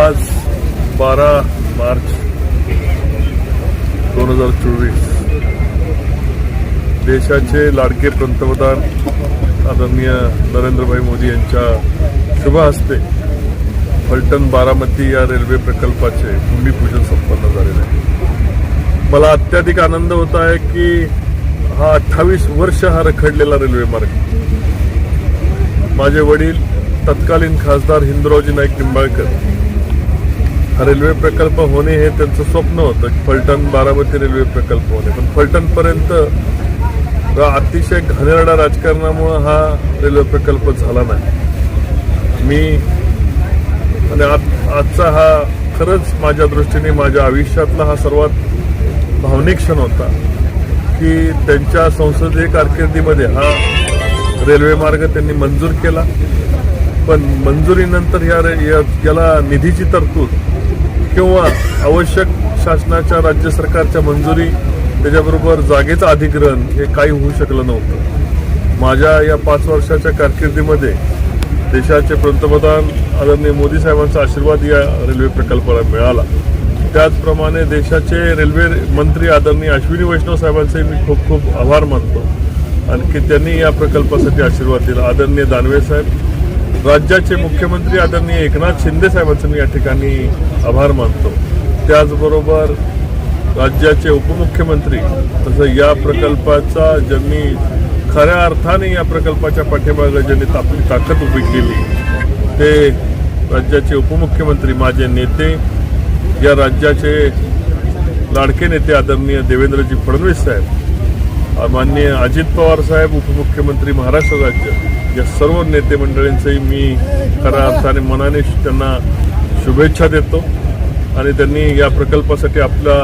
आज बारा मार्च दोन हजार चोवीस. देशाचे लाडके पंतप्रधान आदरणीय नरेंद्रभाई मोदी यांच्या शुभ हस्ते फलटण बारामती या रेल्वे प्रकल्पाचे भूमिपूजन संपन्न झालेले आहे. मला अत्याधिक आनंद होत आहे की हा अठ्ठावीस वर्ष हा रखडलेला रेल्वे मार्ग. माझे वडील तत्कालीन खासदार हिंदुरावजी नाईक निंबाळकर रेल्वे प्रकल्प होणे हे त्यांचं स्वप्न होतं फलटण बारामती रेल्वे प्रकल्प होणे. पण फलटणपर्यंत अतिशय घाणेरडा राजकारणामुळं हा रेल्वे प्रकल्प झाला नाही. मी आणि आज- आजचा हा खरंच माझ्या दृष्टीने माझ्या आयुष्यातला हा सर्वात भावनिक क्षण होता की त्यांच्या संसदीय कारकिर्दीमध्ये हा रेल्वे मार्ग त्यांनी मंजूर केला. पण मंजुरीनंतर रे- या- याला निधीची तरतूद किंवा आवश्यक शासनाच्या राज्य सरकारच्या मंजुरी त्याच्याबरोबर जागेचं अधिग्रहण हे काही होऊ शकलं नव्हतं. माझ्या या पाच वर्षाच्या कारकिर्दीमध्ये देशाचे पंतप्रधान आदरणीय मोदी साहेबांचा आशीर्वाद या रेल्वे प्रकल्पाला मिळाला. त्याचप्रमाणे देशाचे रेल्वे मंत्री आदरणीय अश्विनी वैष्णव साहेबांचे मी खूप खूप आभार मानतो. आणखी त्यांनी या प्रकल्पासाठी आशीर्वाद दिला. आदरणीय दानवे साहेब राज्याचे मुख्यमंत्री आदरणीय एकनाथ शिंदे साहेबांचं मी या ठिकाणी आभार मानतो. त्याचबरोबर राज्याचे उपमुख्यमंत्री तसं या प्रकल्पाचा ज्यांनी खऱ्या अर्थाने या प्रकल्पाच्या पाठीमागं ज्यांनी आपली ताकद उभी केली ते राज्याचे उपमुख्यमंत्री माझे नेते या राज्याचे लाडके नेते आदरणीय देवेंद्रजी फडणवीस साहेब माननीय अजित पवार साहेब उपमुख्यमंत्री महाराष्ट्र राज्य या सर्व नेते मंडळींचंही मी खऱ्या अर्थाने मनाने त्यांना शुभेच्छा देतो. आणि त्यांनी या प्रकल्पासाठी आपला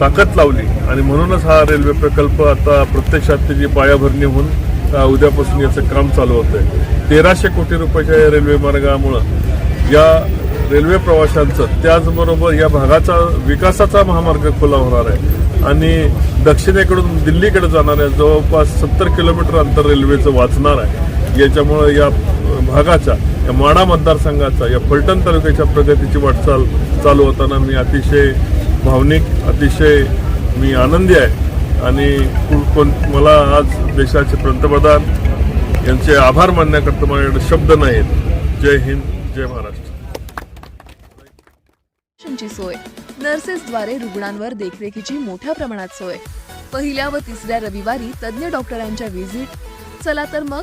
ताकद लावली. आणि म्हणूनच हा रेल्वे प्रकल्प आता प्रत्यक्षात त्याची पायाभरणी होऊन उद्यापासून याचं काम चालू होत आहे तेराशे कोटी रुपयाच्या या रेल्वे मार्गामुळं या रेल्वे प्रवाशांचं त्याचबरोबर या भागाचा विकासाचा महामार्ग खुला होणार आहे. आणि दक्षिणेकडून दिल्लीकडे जाणाऱ्या जवळपास सत्तर किलोमीटर अंतर रेल्वेचं वाचणार आहे. याच्यामुळं या भागाचा या माडा मतदारसंघाचा या फलटण तालुक्याच्या प्रगतीची वाटचाल चालू होताना मी अतिशय भावनिक अतिशय मी आनंदी आहे. आणि कोण मला आज देशाचे पंतप्रधान यांचे आभार मानण्याकरता माझ्याकडे शब्द नाहीत. जय हिंद जय महाराष्ट्र. सोय. नर्सेसद्वारे रुग्णांवर देखरेखीची मोठ्या प्रमाणात सोय. पहिल्या व तिसऱ्या रविवारी तज्ज्ञ डॉक्टरांच्या व्हिजिट. चला तर मग